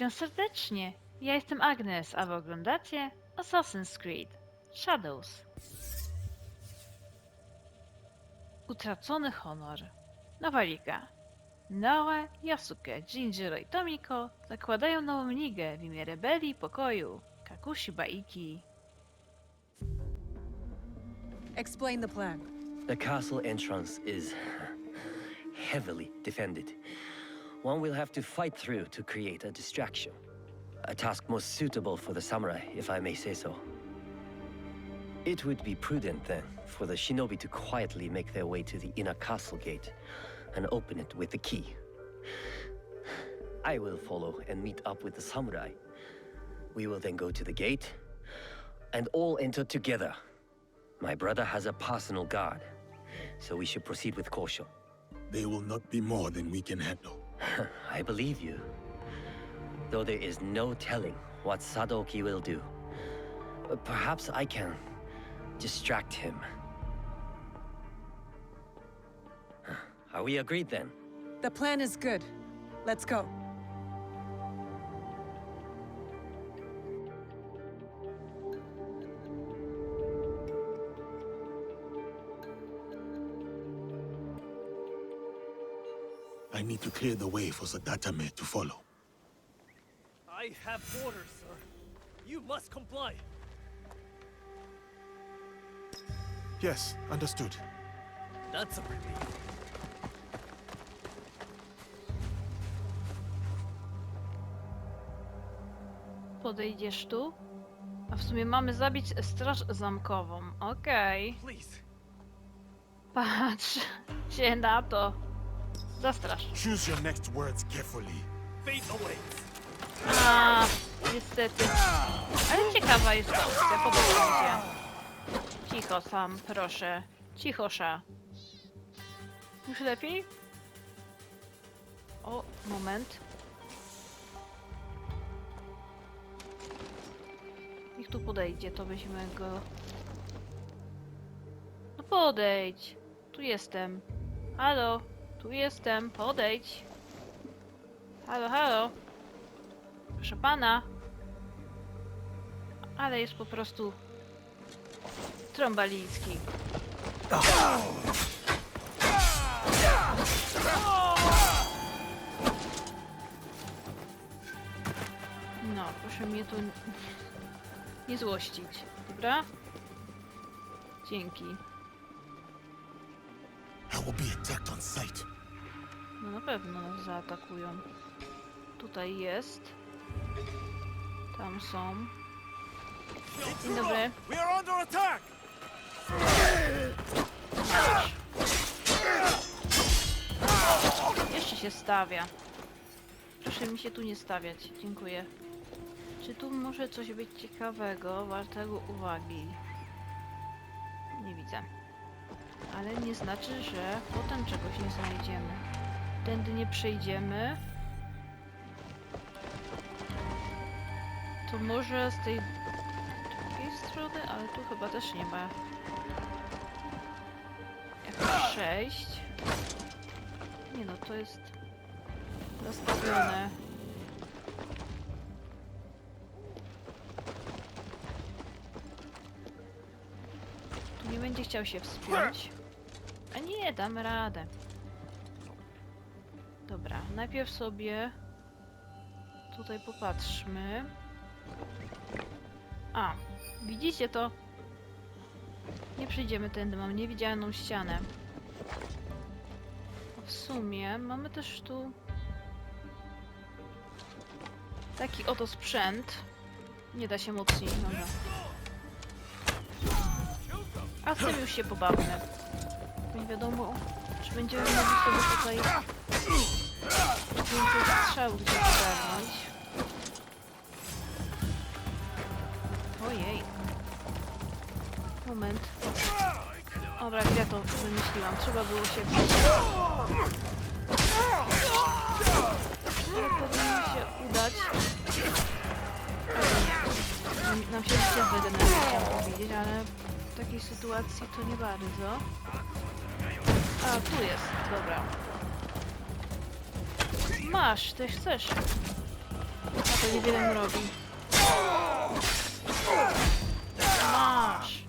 Witam serdecznie. Ja jestem Agnes, a wy oglądacie Assassin's Creed Shadows. Utracony honor. Nowa liga. Noe, Yasuke, Jinjiro i Tomiko zakładają nową ligę w imię rebelii pokoju. Kakushi Baiki. Explain the plan. The castle entrance is heavily defended. One will have to fight through to create a distraction. A task most suitable for the samurai, if I may say so. It would be prudent then for the shinobi to quietly make their way to the inner castle gate and open it with the key. I will follow and meet up with the samurai. We will then go to the gate and all enter together. My brother has a personal guard, so we should proceed with caution. They will not be more than we can handle. I believe you. Though there is no telling what Sadoki will do. Perhaps I can distract him. Are we agreed then? The plan is good. Let's go. Need to clear the way for Sadatame to follow. I have orders, sir. You must comply. Yes, understood. That's a relief. Podejdziesz tu? A w sumie mamy zabić straż zamkową. Okej. Please. Patrz się na to. Zastrasz. Choose your next words carefully. Fate awaits. A, niestety. Ale ciekawa jest ta opcja, podoba mi się. Cicho sam, proszę. Cichosza. Już lepiej? O, moment. Niech tu podejdzie, to weźmy go. No podejdź. Tu jestem. Halo, tu jestem, podejdź. Halo, halo. Proszę pana. Ale jest po prostu trąbalicki. No, proszę mnie tu nie złościć, dobra? Dzięki. Pewno nas zaatakują. Tutaj jest. Tam są. Dzień dobry. Jeszcze się stawia. Proszę mi się tu nie stawiać. Dziękuję. Czy tu może coś być ciekawego, wartego uwagi? Nie widzę. Ale nie znaczy, że potem czegoś nie znajdziemy. Tędy nie przejdziemy. To może z tej drugiej strony, ale tu chyba też nie ma jak przejść. Nie no, to jest zastawione. Tu nie będzie chciał się wspiąć. A nie, dam radę. Dobra, najpierw sobie tutaj popatrzmy. A, widzicie to? Nie przejdziemy tędy, mam niewidzialną ścianę. W sumie mamy też tu taki oto sprzęt. Nie da się mocniej, dobra. A z tym już się pobawmy. Nie wiadomo, czy będziemy mogli sobie tutaj więcej strzałów gdzieś ogarnąć. Ojej. Moment. Dobra, ja to wymyśliłam. Trzeba było się ale powinno się udać. Nam- Nam się życie chciałam powiedzieć, ale w takiej sytuacji to nie bardzo. A, tu jest, dobra. Masz, też chcesz. A to niewiele mu robi. Masz!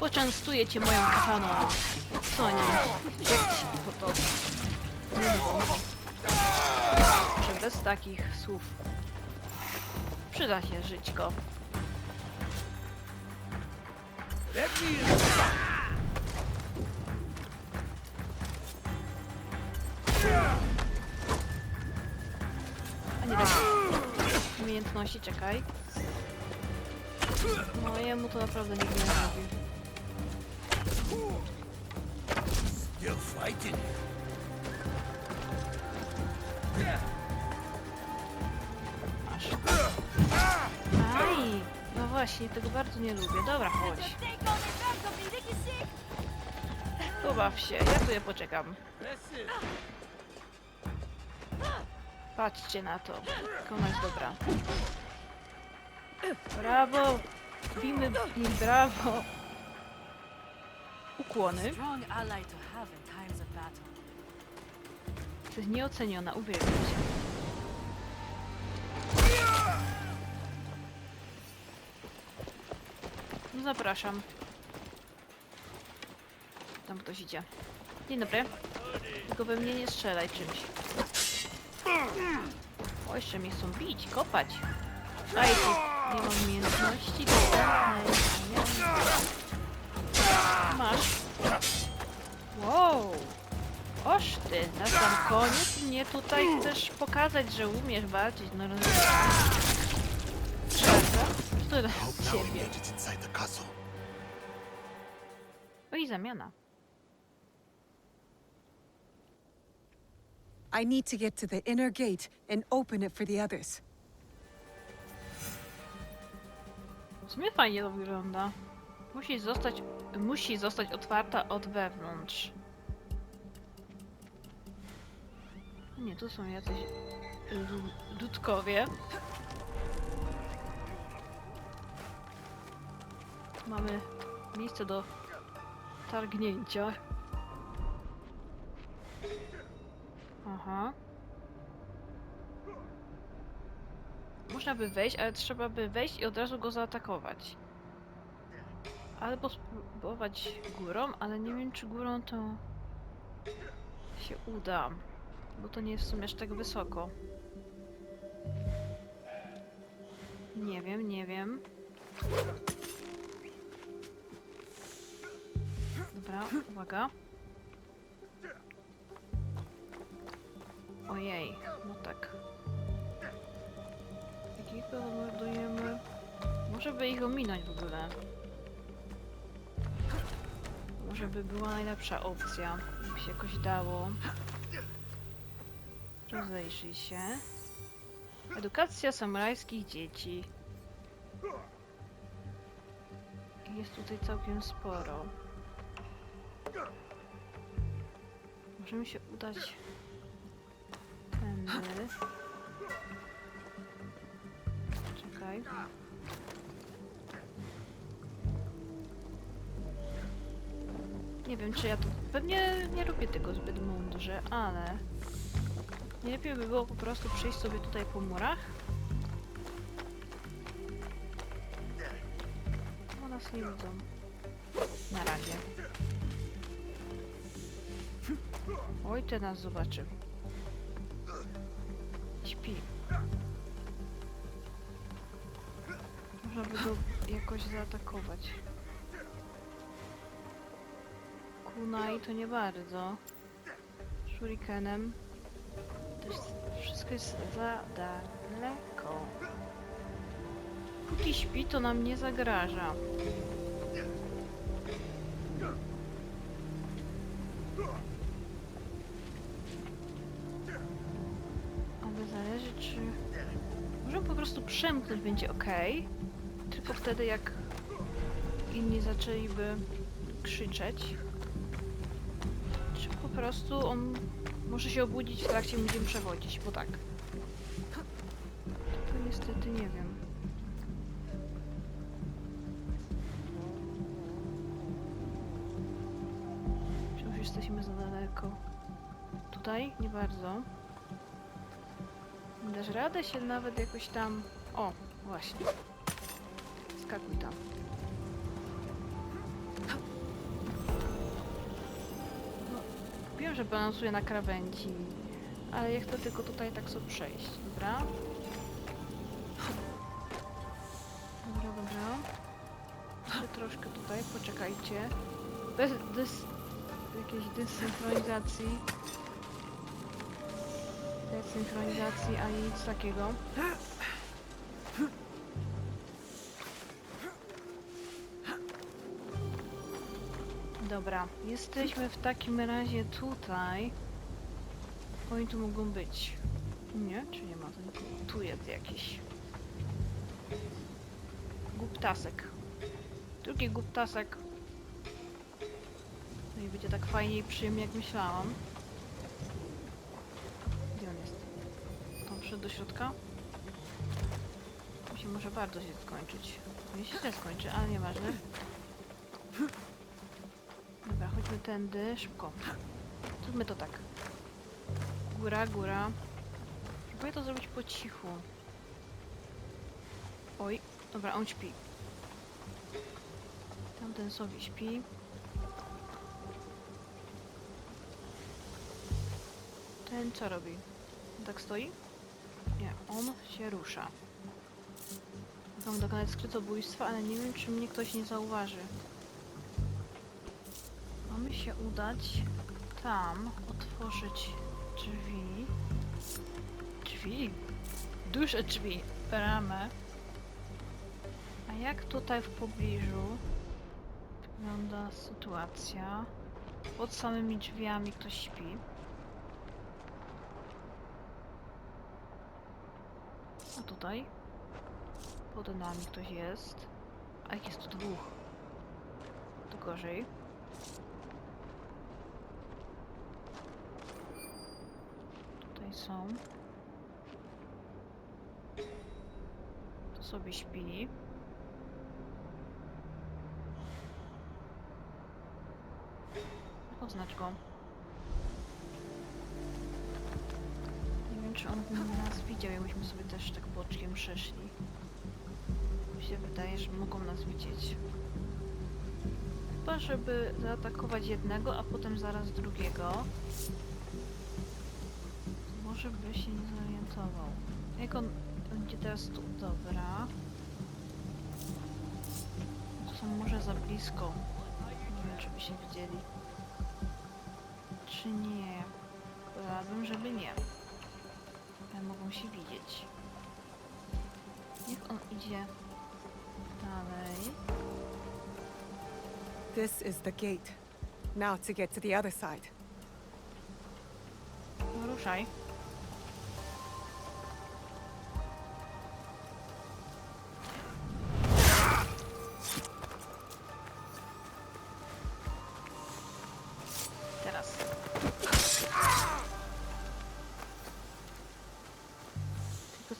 Poczęstuję cię moją kataną. Co nie? Jak ci to? Nie wolno. Że bez takich słów. Przyda się żyćko. A nie tak. Umiejętności, czekaj. No jemu to naprawdę nikt nie zrobi. Still fighting. Masz. Aj! No właśnie, tego bardzo nie lubię. Dobra, chodź. Pobaw się, ja tu je poczekam. Patrzcie na to. Jest dobra. Brawo! Bimy brawo! Ukłony. Jesteś nieoceniona, uwielbiam cię. No zapraszam. Tam ktoś idzie. Dzień dobry. Tylko we mnie nie strzelaj czymś. O, jeszcze mnie chcą bić, kopać. Dajcie, nie mam umiejętności. dostępnej. Masz. Wow. Oż ty, na sam koniec mnie tutaj chcesz pokazać, że umiesz walczyć, no rozumiem. Now we ciebie. O i zamiana. I need to get to the inner gate and open it for the others. Fajnie to wygląda. Musi zostać, musi zostać otwarta od wewnątrz. Nie, tu są jacyś dudkowie. Mamy miejsce do targnięcia. Aha. Można by wejść, ale trzeba by wejść i od razu go zaatakować. Albo spróbować górą, ale nie wiem czy górą to się uda. Bo to nie jest w sumie aż tak wysoko. Nie wiem, nie wiem. Dobra, uwaga. Ojej, no tak. Jakiego mordujemy? Może by ich ominąć w ogóle. Może by była najlepsza opcja, jakby się jakoś dało. Rozejrzyj się. Edukacja samurajskich dzieci. Jest tutaj całkiem sporo. Może mi się udać Czekaj. Nie wiem, czy ja to... Pewnie nie robię tego zbyt mądrze, ale... Nie lepiej by było po prostu przejść sobie tutaj po murach? Bo nas nie widzą. Na razie. Oj, ten nas zobaczy. Śpi. Można by go jakoś zaatakować. Kunai to nie bardzo. Shurikenem. To jest, wszystko jest za daleko. Póki śpi, to nam nie zagraża. Możemy po prostu przemknąć, będzie ok. Tylko wtedy, jak inni zaczęliby krzyczeć. Czy po prostu on może się obudzić w trakcie, będziemy przechodzić, bo tak. To niestety nie wiem. Wciąż jesteśmy za daleko. Tutaj? Nie bardzo. Dasz radę się nawet jakoś tam... O, właśnie. Skakuj tam. No, wiem, że balansuję na krawędzi, ale ja chcę tylko tutaj tak sobie przejść, dobra? Dobra, dobra. Jeszcze troszkę tutaj, poczekajcie. Bez dys... jakiejś desynchronizacji. Desynchronizacji, ani nic takiego. Dobra, jesteśmy w takim razie tutaj. Oni tu mogą być. Nie? Czy nie ma? Tu jest jakiś. Guptasek. Drugi guptasek. No i będzie tak fajnie i przyjemnie jak myślałam. Środka? To się może bardzo źle skończyć. Nie się źle skończy, ale nieważne. Dobra, chodźmy tędy, szybko. Zróbmy to tak. Góra, góra. Próbuję to zrobić po cichu. Oj, dobra, on śpi. Tamten sobie śpi. Ten co robi? Tak stoi? Nie, on się rusza. Mam dokonać skrytobójstwa, ale nie wiem, czy mnie ktoś nie zauważy. Mamy się udać tam, otworzyć drzwi. Drzwi? Duże drzwi, bramę. A jak tutaj w pobliżu wygląda sytuacja? Pod samymi drzwiami ktoś śpi. Tutaj? Pod nami ktoś jest. A jak jest tu dwóch? To gorzej. Tutaj są. To sobie śpi. Oznacz go. Czy on nas widział, jakbyśmy sobie też tak boczkiem przeszli. Mi się wydaje, że mogą nas widzieć. Chyba, żeby zaatakować jednego, a potem zaraz drugiego. Może by się nie zorientował. Jak on będzie teraz tu? Dobra. To są może za blisko. Nie wiem, czy by się widzieli. Czy nie? Wolałabym, żeby nie. Ale mogą się widzieć. Niech on idzie dalej. This is the gate. Now to get to the other side. No ruszaj.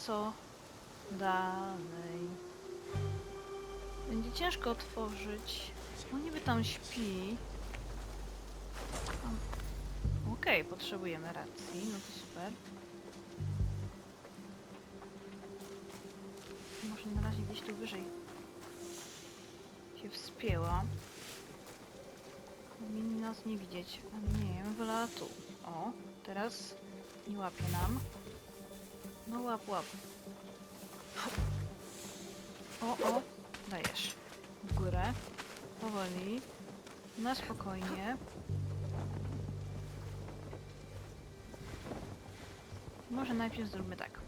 Co dalej? Będzie ciężko otworzyć. On niby tam śpi. Okej, potrzebujemy racji, no to super. Może na razie gdzieś tu wyżej się wspięła. Powinni nas nie widzieć. A nie, ja bym tu. O, teraz nie łapie nam. No łap, łap. O, o, dajesz. W górę. Powoli. Na spokojnie. Może najpierw zróbmy tak.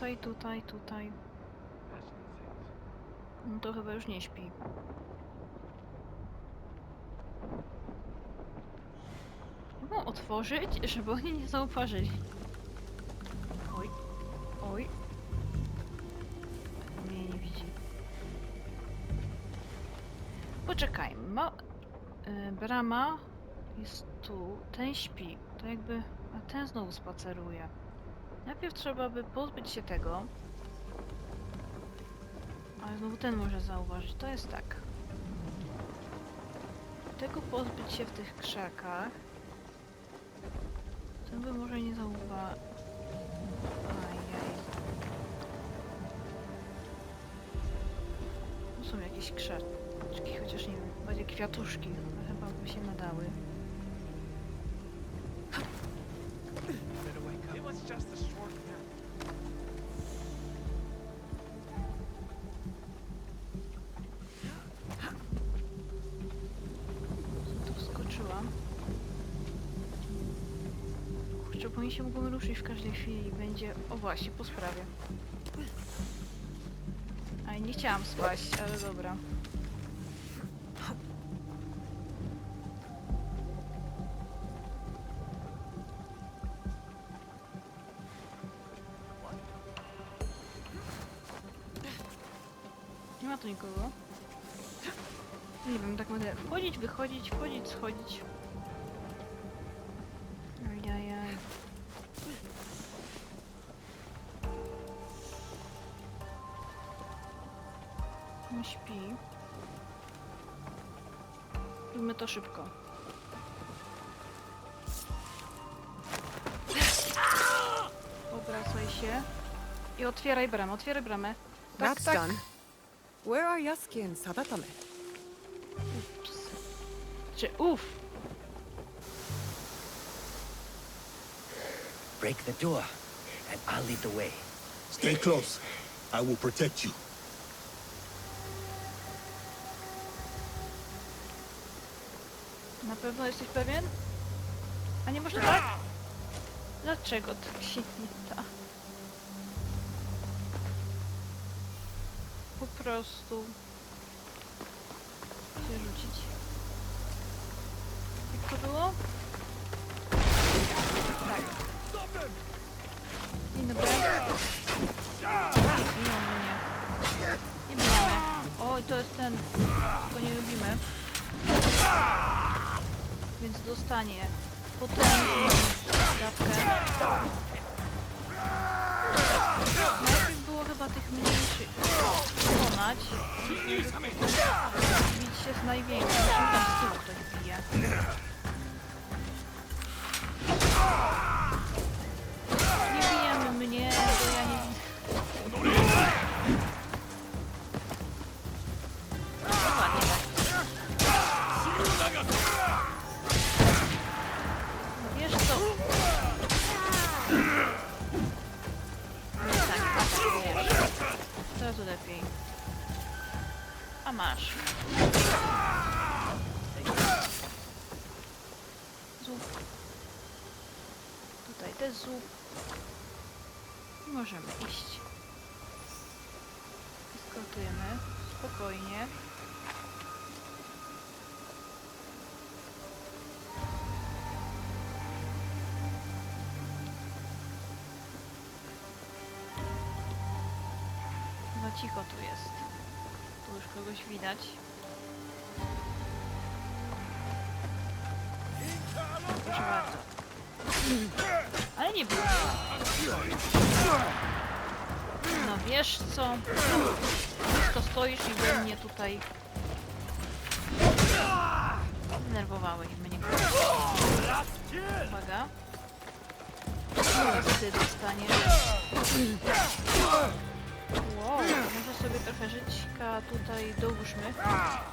Tutaj, tutaj, tutaj. No to chyba już nie śpi. Mogą otworzyć, żeby oni nie zauważyli. Oj. Oj. Mnie nie widzi. Poczekajmy. Ma... Y, brama jest tu. Ten śpi. To jakby... A ten znowu spaceruje. Najpierw trzeba by pozbyć się tego. Ale znowu ten może zauważyć. To jest tak. Tego pozbyć się w tych krzakach. Ten by może nie zauważył. Są jakieś krzaczki, chociaż nie wiem, bardziej kwiatuszki. Chyba by się nadały. Ruszyć w każdej chwili będzie... O właśnie, po sprawie. A nie chciałam spaść, ale dobra. Nie ma tu nikogo. Nie wiem, tak będę wchodzić, wychodzić, wchodzić, schodzić. Otwieraj bramę, otwieraj bramę. Tak, That's tak. done. Where are Yasuki and Sadatame? Ups. Czy uff. Break the door, and I'll lead the way. Stay close. I will protect you. Na pewno jesteś pewien? A nie można tak? Dlaczego tak się nie da? Prostu się rzucić. Jak to było? Tak. Biją mnie. Nie bijemy. Oj, to jest ten, go nie lubimy. Więc dostanie potężną dawkę. Najpierw było chyba tych mniejszych pokonać. Bić się z największym. Tam z tyłu ktoś bije? Masz. Zup. Tutaj też zup. Możemy iść. Skotujemy. Spokojnie. Chyba cicho tu jest. Już kogoś widać. Proszę bardzo. Ale nie było. No wiesz co? Blisko stoisz i we mnie tutaj denerwowałeś mnie. Uwaga. Ty dostaniesz. Wow, może sobie trochę żyćka tutaj dołóżmy. No.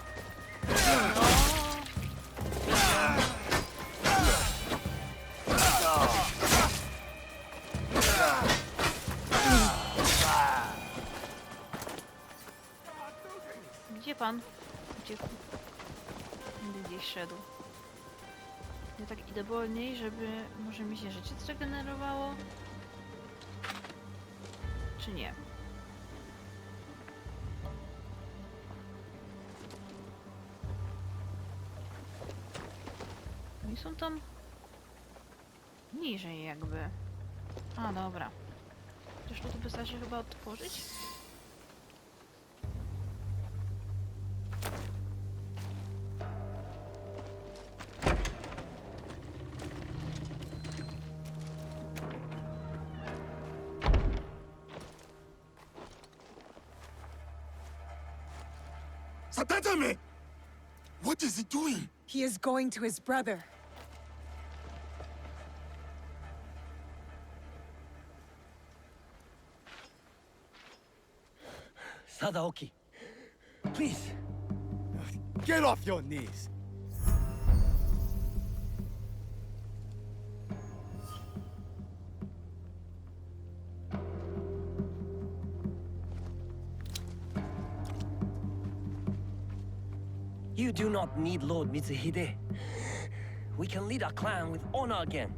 Gdzie pan? Uciekł. Gdzieś szedł. Ja tak idę wolniej, żeby może mi się życie zregenerowało. Czy nie? Są tam niżej jakby. A, dobra. Też to wystarczy chyba otworzyć? Sadatame! What is he doing? He is going to his brother. Sadaoki, please. Get off your knees. You do not need Lord Mitsuhide. We can lead our clan with honor again.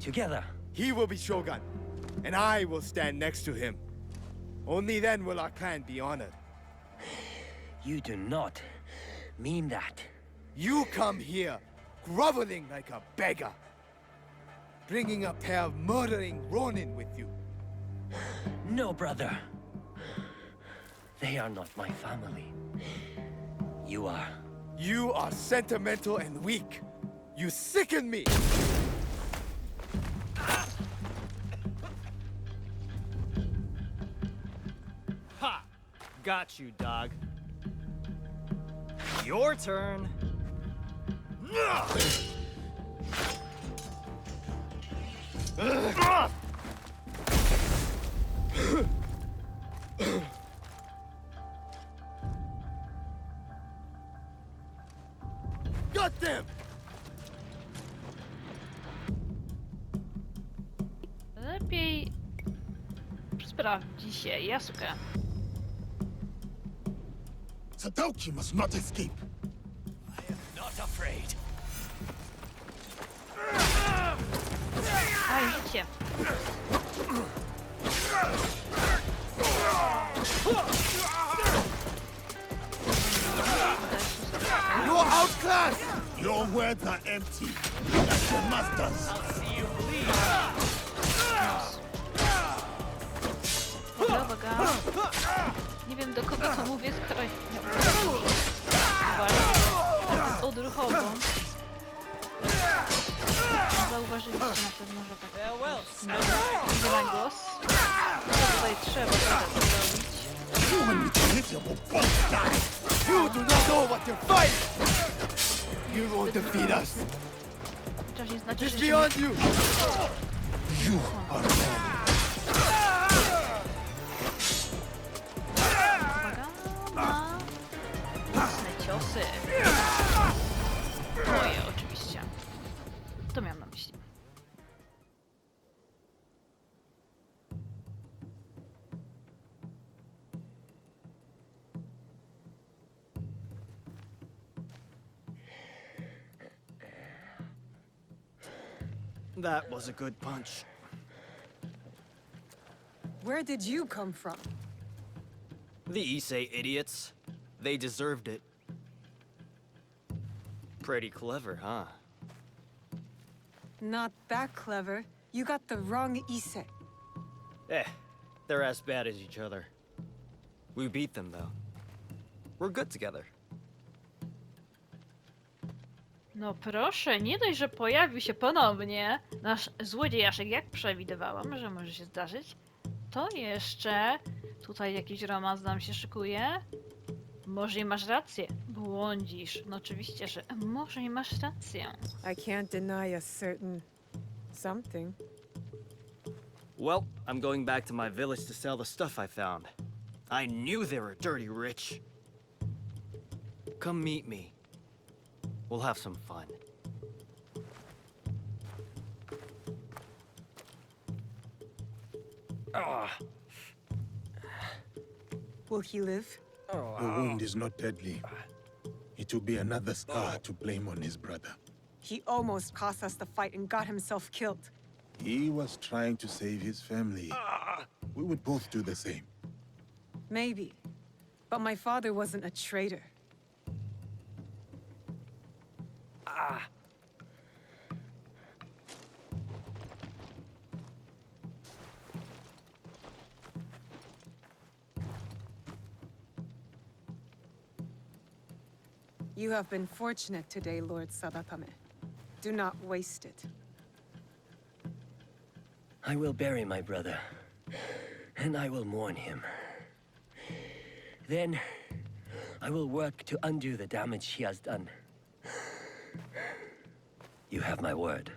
Together. He will be Shogun, and I will stand next to him. Only then will our clan be honored. You do not mean that. You come here, groveling like a beggar, bringing a pair of murdering Ronin with you. No, brother. They are not my family. You are. You are sentimental and weak. You sicken me. Got you, dog. Your turn. Got them! Lepiej sprawdzi się Yasuke. Sadaoki must not escape. Not afraid. Daj życie. You're outclassed! Your words are empty. Like your master's. Uwaga, uwaga. Nie wiem do kogo to mówię, skoro... Zauważyliście na pewno, że tak na głos. Co tutaj trzeba teraz zrobić? You and Mitsuhide will both die. You do not know what you're fighting! You won't defeat us. Chociaż nie znaczy, It's że się beyond you! You are wrong. That was a good punch. Where did you come from? The Issei idiots. They deserved it. Pretty clever, huh? Not that clever. You got the wrong Ise. Eh, they're as bad as each other. We beat them, though. We're good together. No proszę, nie dość, że pojawił się ponownie nasz złodziejaszek, jak przewidywałam, że może się zdarzyć, to jeszcze tutaj jakiś romans nam się szykuje. Może i masz rację, błądzisz. No oczywiście, że może i masz rację. I can't deny a certain something. Well, I'm going back to my village to sell the stuff I found. I knew they were dirty rich. Come meet me. We'll have some fun. Ah, Will he live? The wound is not deadly. It will be another scar to blame on his brother. He almost cost us the fight and got himself killed. He was trying to save his family. We would both do the same. Maybe. But my father wasn't a traitor. You have been fortunate today, Lord Sadatame. Do not waste it. I will bury my brother, and I will mourn him. Then, I will work to undo the damage he has done. You have my word.